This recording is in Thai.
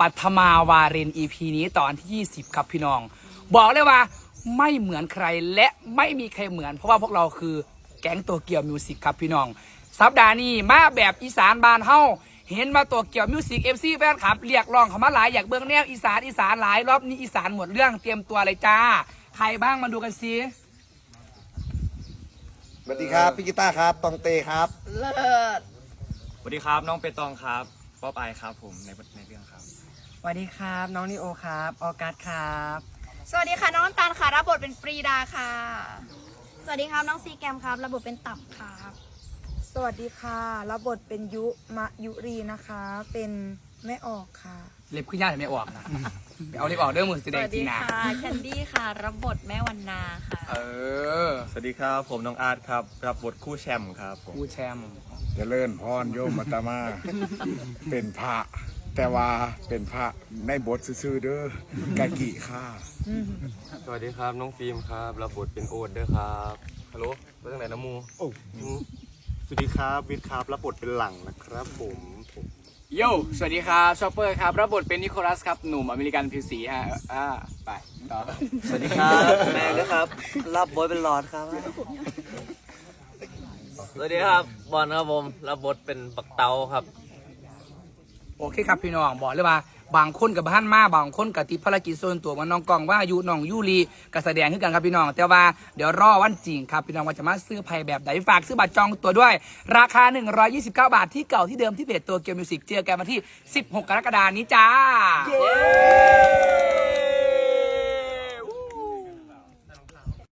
ปัทมาวาริน EP นี้ตอนที่ 20 ครับพี่น้อง บอกเลยว่าไม่เหมือนใครและไม่มีใครเหมือน เพราะว่าพวกเราคือแก๊งตัวเกียวมิวสิกครับพี่น้อง สัปดาห์นี้มาแบบอีสานบานเฮาเห็นมาตัวเกี่ยวมิวสิกเอฟซีแฟนคลับเรียกร้องเขามาหลายอยากเบิ่งแนวอีสานอีสานหลายรอบนี้อีสานหมดเรื่องเตรียมตัวเลยจ้า ใครบ้างมาดูกันซิสวัสดีครับพี่กีตาร์ครับตองเตครับเลิศสวัสดีครับน้องเปตองครับ ป๊อปไอครับผมในในเรื่องครับส วัสดีครับ น้องนิโอครับออกัสครับ สวัสดีค่ะน้องน้ำตาลค่ะรับบทเป็นปรีดาค่ะ สวัสดีครับน้องซีแกมครับระบบเป็นต่ำครับสวัสดีค่ะรับบทเป็นยุมะยุรีนะคะ เป็นแม่ออกค่ะ เล็บขึ้นยากแต่ไม่ออกนะ ไปเอาเล็บออกเด้อมือแสสดงวัสทีดีนะค่ะแคนดี้ค่ะรับบทแม่วันนาค่ะ เออสวัสดีครับ ผมน้องอาร์ตครับ รับบทคู่แชมป์ครับผมคู่แชมป์ เจริญพรโยมมัตตมา เป็นพระ แต่ว่าเป็นพระในบทซื่อๆเด้อกากิค่ะสวัสดีครับน้องฟิล์มครับรับบทเป็นโอ๊ตเด้อครับฮัลโหลมาจากไหนนะมูโอ้สวัสดีครับวิทย์ครับรับบทเป็นหลังนะครับผมโยสวัสดีครับชอปเปอร์ครับรับบทเป็นนิโคลัสครับหนุ่มอเมริกันผิวสีฮะอ่าไปต่อสวัสดีครับแม่ด้วยครับรับบทเป็นหลอดครับสวัสดีครับบอลครับผมรับบทเป็นปักเตาครับ โอเคครับพี่น้องบอกเลยว่า บางคนกับบ้านมาบางคนกับติดภารกิจส่วนตัวมันน้องกองว่าอายุน้องยูรีกับแสดงขึ้นกันครับพี่น้อง แต่ว่าเดี๋ยวรอวันจริงครับพี่น้องว่าจะมาซื้อไพ่แบบไหนฝากซื้อบัตรจองตัวด้วย ราคา 129 บาทที่เก่าที่เดิมที่เพจตัวเกียวมิวสิกเจอกันมาที่ 16 กรกฎานี้จ้า